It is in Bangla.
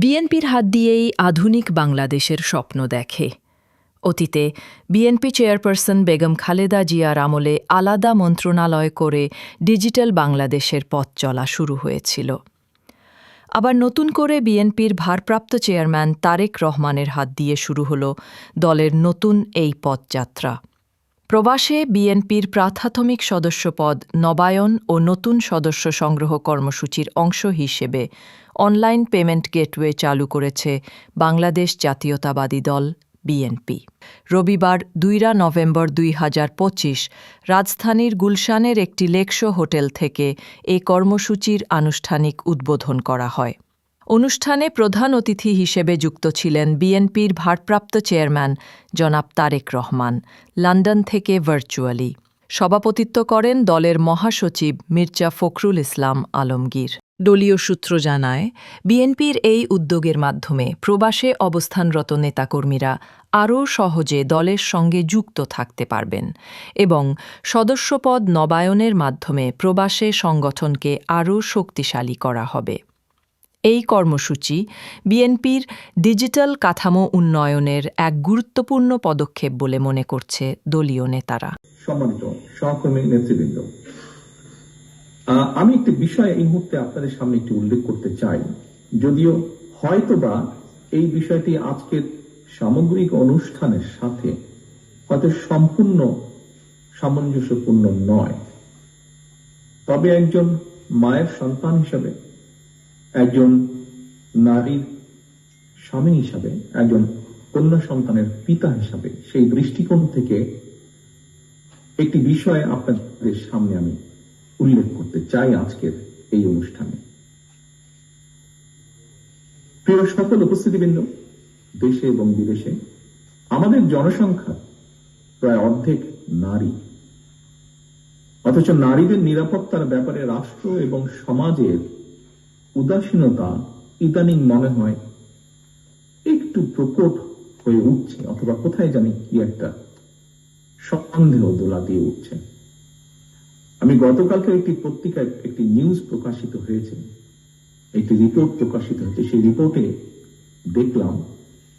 বিএনপির হাত দিয়েই আধুনিক বাংলাদেশের স্বপ্ন দেখে। অতীতে বিএনপি চেয়ারপারসন বেগম খালেদা জিয়ার আমলে আলাদা মন্ত্রণালয় করে ডিজিটাল বাংলাদেশের পথ চলা শুরু হয়েছিল। আবার নতুন করে বিএনপির ভারপ্রাপ্ত চেয়ারম্যান তারেক রহমানের হাত দিয়ে শুরু হল দলের নতুন এই পথযাত্রা। প্রবাসে বিএনপির প্রাথমিক সদস্যপদ নবায়ন ও নতুন সদস্য সংগ্রহ কর্মসূচির অংশ হিসেবে অনলাইন পেমেন্ট গেটওয়ে চালু করেছে বাংলাদেশ জাতীয়তাবাদী দল, বিএনপি। রবিবার দুইরা নভেম্বর দুই হাজার পঁচিশ রাজধানীর গুলশানের একটি লেকশো হোটেল থেকে এ কর্মসূচির আনুষ্ঠানিক উদ্বোধন করা হয়। অনুষ্ঠানে প্রধান অতিথি হিসেবে যুক্ত ছিলেন বিএনপির ভারপ্রাপ্ত চেয়ারম্যান জনাব তারেক রহমান, লন্ডন থেকে ভার্চুয়ালি। সভাপতিত্ব করেন দলের মহাসচিব মির্জা ফখরুল ইসলাম আলমগীর। দলীয় সূত্র জানায়, বিএনপির এই উদ্যোগের মাধ্যমে প্রবাসে অবস্থানরত নেতাকর্মীরা আরও সহজে দলের সঙ্গে যুক্ত থাকতে পারবেন এবং সদস্যপদ নবায়নের মাধ্যমে প্রবাসে সংগঠনকে আরও শক্তিশালী করা হবে। এই কর্মসূচি বিএনপির ডিজিটাল কাঠামো উন্নয়নের এক গুরুত্বপূর্ণ পদক্ষেপ বলে মনে করছে দলীয় নেতারা। সম্মানিত সহকর্মী নেতৃবৃন্দ আমি একটি বিষয় এই মুহূর্তে আপনাদের সামনে একটি উল্লেখ করতে চাই। যদিও হয়তোবা এই বিষয়টি আজকের সামগ্রিক অনুষ্ঠানের সাথে হয়তো সম্পূর্ণ সামঞ্জস্যপূর্ণ নয়। তবে একজন মায়ের সন্তান হিসাবে, একজন নারীর স্বামী হিসাবে, একজন কন্যা সন্তানের পিতা হিসাবে সেই দৃষ্টিকোণ থেকে একটি বিষয় আপনাদের সামনে আমি উল্লেখ করতে চাই আজকের এই অনুষ্ঠানে। প্রিয় সকল উপস্থিতিবৃন্দ, দেশে এবং বিদেশে আমাদের জনসংখ্যা প্রায় অর্ধেক নারী। অথচ নারীদের নিরাপত্তার ব্যাপারে রাষ্ট্র এবং সমাজের উদাসীনতা ইদানিং মনে হয় একটু প্রকট হয়ে উঠছে, অথবা কোথায় জানি কি একটা সন্দেহ দোলা দিয়ে উঠছে। আমি গতকালকে একটি পত্রিকায় একটি নিউজ প্রকাশিত হয়েছে। একটি রিপোর্ট প্রকাশিত হয়েছে। সেই রিপোর্টে দেখলাম